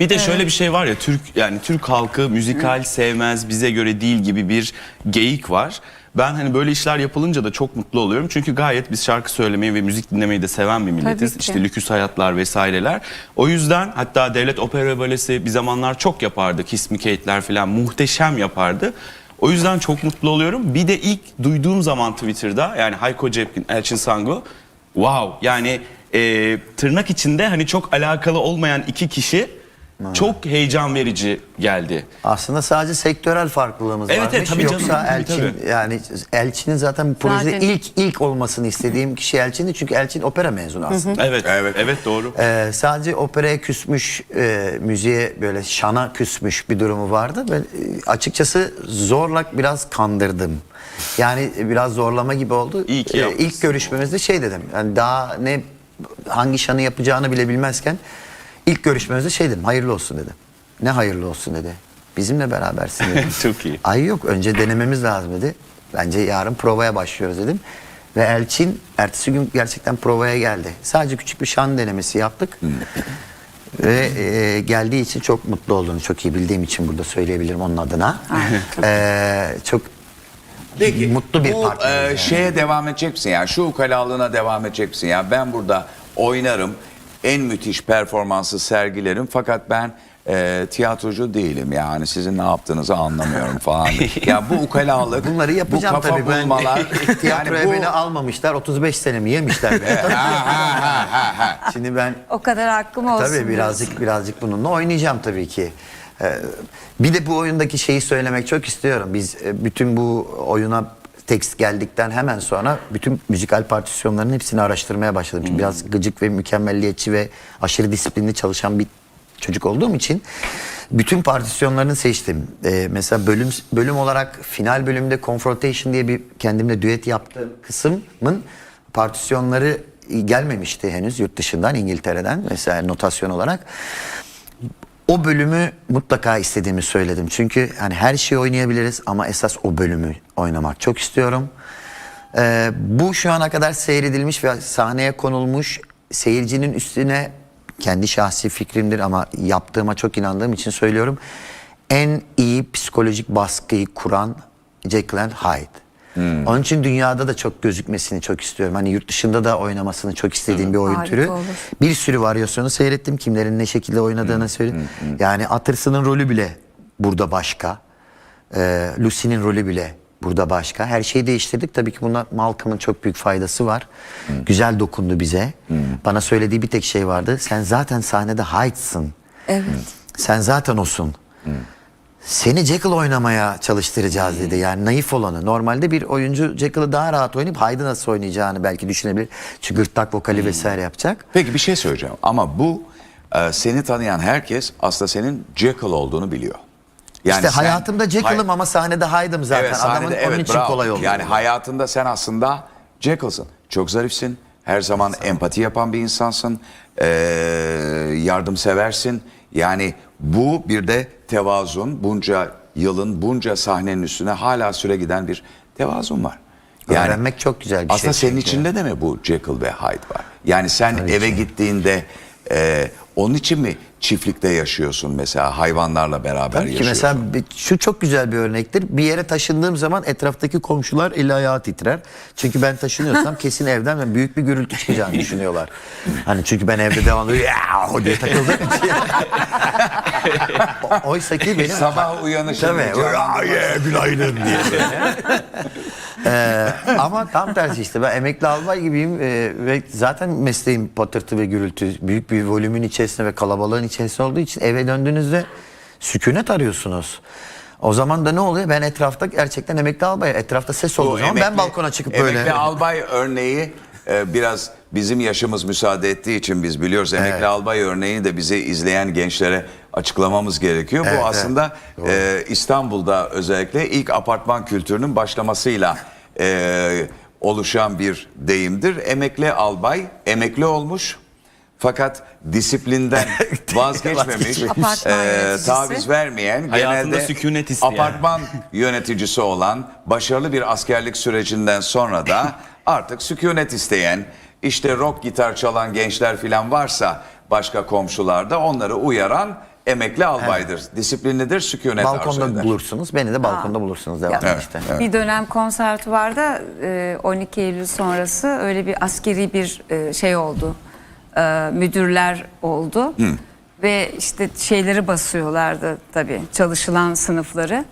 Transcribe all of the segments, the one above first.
Bir de şöyle bir şey var ya Türk yani Türk halkı müzikal sevmez bize göre değil gibi bir geyik var. Ben hani böyle işler yapılınca da çok mutlu oluyorum. Çünkü gayet biz şarkı söylemeyi ve müzik dinlemeyi de seven bir milletiz. Tabii ki. İşte lüküs hayatlar vesaireler. O yüzden hatta Devlet Opera Balesi bir zamanlar çok yapardı. Kiss Me Kate'ler falan muhteşem yapardı. O yüzden çok mutlu oluyorum. Bir de ilk duyduğum zaman Twitter'da yani Hayko Cepkin, Elçin Sango wow yani e, tırnak içinde hani çok alakalı olmayan iki kişi çok heyecan verici geldi. Aslında sadece sektörel farklılığımız Evet, varmış. evet, tabii canım. Yoksa Tabii, Elçin tabii. yani Elçin'in zaten bu projede Zaten- ilk ilk olmasını istediğim kişi Elçin'di. Çünkü Elçin opera mezunu aslında. Evet, evet, evet doğru. Ee, sadece operaya küsmüş, e, müziğe böyle şana küsmüş bir durumu vardı. Ben e, açıkçası zorla biraz kandırdım. Yani biraz zorlama gibi oldu. İyi ki Ee, yapmışsın. ilk görüşmemizde şey dedim. Yani daha ne hangi şanı yapacağını bile bilmezken ilk görüşmemizde şey dedim. Hayırlı olsun dedim. Ne hayırlı olsun dedi. Bizimle berabersin dedim. Çok iyi. Ay yok önce denememiz lazım dedi. Bence yarın provaya başlıyoruz dedim. Ve Elçin ertesi gün gerçekten provaya geldi. Sadece küçük bir şan denemesi yaptık. Ve e, geldiği için çok mutlu olduğunu çok iyi bildiğim için burada söyleyebilirim onun adına. E, çok Peki mutlu bir bu partner. e, yani. şeye devam edecek misin ya? Şu ukalalığına devam edecek misin ya? Ben burada oynarım. En müthiş performansı sergilerim. Fakat ben e, tiyatrocu değilim yani sizin ne yaptığınızı anlamıyorum falan. ya bu ukalalık, Bunları yapacağım bu kafa tabii ben. bulmalar. Tiyatroya yani bu, beni almamışlar 35 senemi yemişler. beni. Şimdi ben O kadar hakkım olsun. Tabii birazcık birazcık bununla oynayacağım tabii ki. Ee, bir de bu oyundaki şeyi söylemek çok istiyorum. Biz e, bütün bu oyuna tekst geldikten hemen sonra bütün müzikal partisyonların hepsini araştırmaya başladım. Çünkü biraz gıcık ve mükemmelliyetçi ve aşırı disiplinli çalışan bir çocuk olduğum için bütün partisyonlarını seçtim. Ee, mesela bölüm bölüm olarak final bölümde Confrontation diye bir kendimle düet yaptığım kısmın partisyonları gelmemişti henüz yurt dışından İngiltere'den mesela notasyon olarak. O bölümü mutlaka istediğimi söyledim. Çünkü hani her şeyi oynayabiliriz ama esas o bölümü oynamak çok istiyorum. Ee, bu şu ana kadar seyredilmiş ve sahneye konulmuş seyircinin üstüne kendi şahsi fikrimdir ama yaptığıma çok inandığım için söylüyorum. En iyi psikolojik baskıyı kuran Jekyll and Hyde. Onun için dünyada da çok gözükmesini çok istiyorum. Hani yurt dışında da oynamasını çok istediğim bir oyun Harika türü. olur. Bir sürü varyasyonu seyrettim. Kimlerin ne şekilde oynadığını söyleyeyim. Yani Utterson'ın rolü bile burada başka. Ee, Lucy'nin rolü bile burada başka. Her şeyi değiştirdik. Tabii ki buna Malcolm'ın çok büyük faydası var. Güzel dokundu bize. Bana söylediği bir tek şey vardı. Sen zaten sahnede Hyde'sın. Evet. Sen zaten osun. Seni Jekyll oynamaya çalıştıracağız dedi. Yani naif olanı. Normalde bir oyuncu Jekyll'ı daha rahat oynayıp Hyde'ı nasıl oynayacağını belki düşünebilir. Çünkü gırtlak vokali vesaire yapacak. Peki bir şey söyleyeceğim ama bu e, seni tanıyan herkes aslında senin Jekyll olduğunu biliyor. Yani işte sen- hayatımda Jekyll'ım ama sahnede Hyde'ım zaten. Evet, Adamın sahnede, onun evet, için bravo. kolay oldu. Yani hayatında sen aslında Jekyll'sın. Çok zarifsin. Her zaman empati yapan bir insansın. Ee, yardımseversin. Yani bu bir de tevazun. Bunca yılın, bunca sahnenin üstüne hala süre giden bir tevazun var. Öğrenmek çok güzel bir aslında şey senin çünkü. içinde de mi bu Jekyll ve Hyde var? Yani sen eve gittiğinde e, onun için mi çiftlikte yaşıyorsun mesela hayvanlarla beraber Tabii ki yaşıyorsun? mesela bir- şu çok güzel bir örnektir. Bir yere taşındığım zaman etraftaki komşular eli ayağı titrer. Çünkü ben taşınıyorsam kesin evden ve büyük bir gürültü çıkacağını düşünüyorlar. Hani çünkü ben evde devamlı ya diye takıldığım için. O- Oysa ki benim Sabah uyanışında Tabii. canlandırma- "Aa, günaydın diye. Ee, ama tam tersi işte ben emekli albay gibiyim ee, ve zaten mesleğim patırtı ve gürültü büyük bir volümün içerisinde ve kalabalığın içerisinde olduğu için eve döndüğünüzde sükunet arıyorsunuz. O zaman da ne oluyor? Ben etrafta gerçekten emekli albay. Etrafta ses olduğu zaman ben emekli- balkona çıkıp emekli böyle. albay örneği e, biraz bizim yaşımız müsaade ettiği için biz biliyoruz. Emekli Evet. albay örneğini de bizi izleyen gençlere açıklamamız gerekiyor. Evet, Bu evet. aslında e, İstanbul'da özellikle ilk apartman kültürünün başlamasıyla e, oluşan bir deyimdir. Emekli albay emekli olmuş. Fakat disiplinden vazgeçmemiş, yöneticisi. taviz vermeyen, Hayatında genelde sükunet isteyen. apartman yöneticisi olan başarılı bir askerlik sürecinden sonra da artık sükunet isteyen işte rock gitar çalan gençler filan varsa başka komşularda onları uyaran emekli albaydır. Disiplinlidir, sükunet arzu Balkonda eder. bulursunuz. Beni de balkonda bulursunuz. Devam Ya. işte. Evet. Bir dönem konservatuvarda e, 12 Eylül sonrası öyle bir askeri bir e, şey oldu. E, Müdürler oldu. Ve işte şeyleri basıyorlardı tabii çalışılan sınıfları.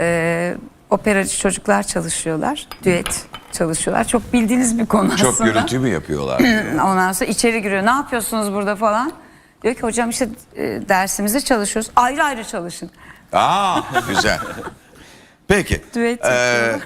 E, Operacı çocuklar çalışıyorlar. Düet çalışıyorlar. Çok bildiğiniz bir konu Çok aslında. gürültü mü yapıyorlar? Ondan sonra içeri giriyor. Ne yapıyorsunuz burada falan? Diyor ki hocam işte e, dersimizde çalışıyoruz. Ayrı ayrı çalışın. Aa güzel. Peki. Düet Ee.